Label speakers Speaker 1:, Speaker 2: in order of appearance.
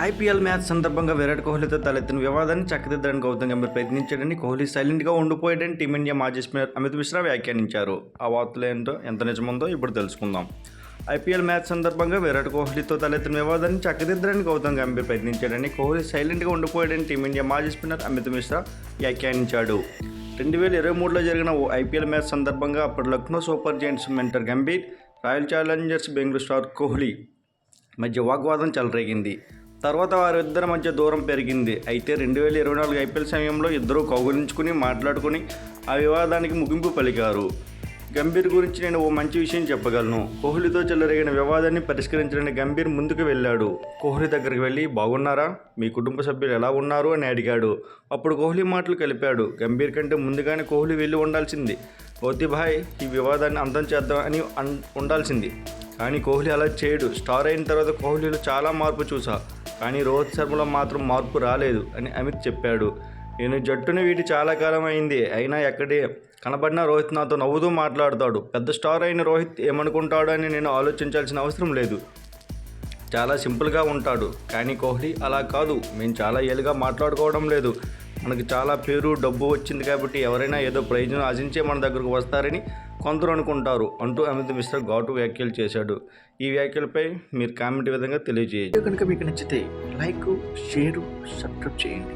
Speaker 1: IPL match సందర్భంగా విరాట్ కోహ్లీతో తలెత్తిన వివాదాన్ని చక్కదిద్దడానికి గౌతమ్ గంభీర్ ప్రయత్నించాడని కోహ్లీ సైలెంట్గా ఉండిపోయాడని టీమిండియా మాజీ స్పిన్నర్ అమిత్ మిశ్రా వ్యాఖ్యానించారు. ఆ వార్తలు ఏంటో ఎంత నిజముందో ఇప్పుడు తెలుసుకుందాం. ఐపీఎల్ మ్యాచ్ సందర్భంగా విరాట్ కోహ్లీతో తలెత్తిన వివాదాన్ని చక్కదిద్దడానికి గౌతమ్ గంభీర్ ప్రయత్నించాడని కోహ్లీ సైలెంట్గా ఉండిపోయాడని టీమిండియా మాజీ స్పిన్నర్ అమిత్ మిశ్రా వ్యాఖ్యానించాడు. రెండు వేల ఇరవై మూడులో జరిగిన ఓ ఐపీఎల్ మ్యాచ్ సందర్భంగా అప్పుడు Lucknow super giants mentor Gambhir royal challengers Bengaluru star Kohli మధ్య వాగ్వాదం చెలరేగింది. తర్వాత వారిద్దరి మధ్య దూరం పెరిగింది. అయితే రెండు వేల ఇరవై నాలుగు ఐపీఎల్ సమయంలో ఇద్దరూ కౌగులించుకుని మాట్లాడుకుని ఆ వివాదానికి ముగింపు పలికారు. గంభీర్ గురించి నేను ఓ మంచి విషయం చెప్పగలను. కోహ్లీతో చెలరేగిన వివాదాన్ని పరిష్కరించడానికి గంభీర్ ముందుకు వెళ్ళాడు. కోహ్లీ దగ్గరికి వెళ్ళి బాగున్నారా? మీ కుటుంబ సభ్యులు ఎలా ఉన్నారు? అని అడిగాడు. అప్పుడు కోహ్లీ మాటలు కలిపాడు. గంభీర్ కంటే ముందుగానే కోహ్లీ వెళ్ళి ఉండాల్సింది. ఓతిభాయ్ ఈ వివాదాన్ని అంతం చేద్దాం అని అన్- ఉండాల్సింది. కానీ కోహ్లీ అలా చేయడు. స్టార్ అయిన తర్వాత కోహ్లీలో చాలా మార్పు చూసా. కానీ రోహిత్ శర్మలో మాత్రం మార్పు రాలేదు అని అమిత్ చెప్పాడు. నేను జట్టుని వీటి చాలా కాలం అయింది అయినా ఎక్కడే కనబడిన రోహిత్ నాతో నవ్వుతూ మాట్లాడతాడు. పెద్ద స్టార్ అయిన రోహిత్ ఏమనుకుంటాడు అని నేను ఆలోచించాల్సిన అవసరం లేదు. చాలా సింపుల్గా ఉంటాడు. కానీ కోహ్లీ అలా కాదు. మేము చాలా ఏళ్ళుగా మాట్లాడుకోవడం లేదు. మనకి చాలా పేరు డబ్బు వచ్చింది కాబట్టి ఎవరైనా ఏదో ప్రయోజనం ఆశించే మన దగ్గరకు వస్తారని కొందరు అనుకుంటారు అంటూ అమిత్ మిశ్రా ఘాటు వ్యాఖ్యలు చేశాడు. ఈ వ్యాఖ్యలపై మీరు కామెంట్ విధంగా తెలియజేయండి. కనుక మీకు నచ్చితే లైక్ షేర్ సబ్స్క్రైబ్ చేయండి.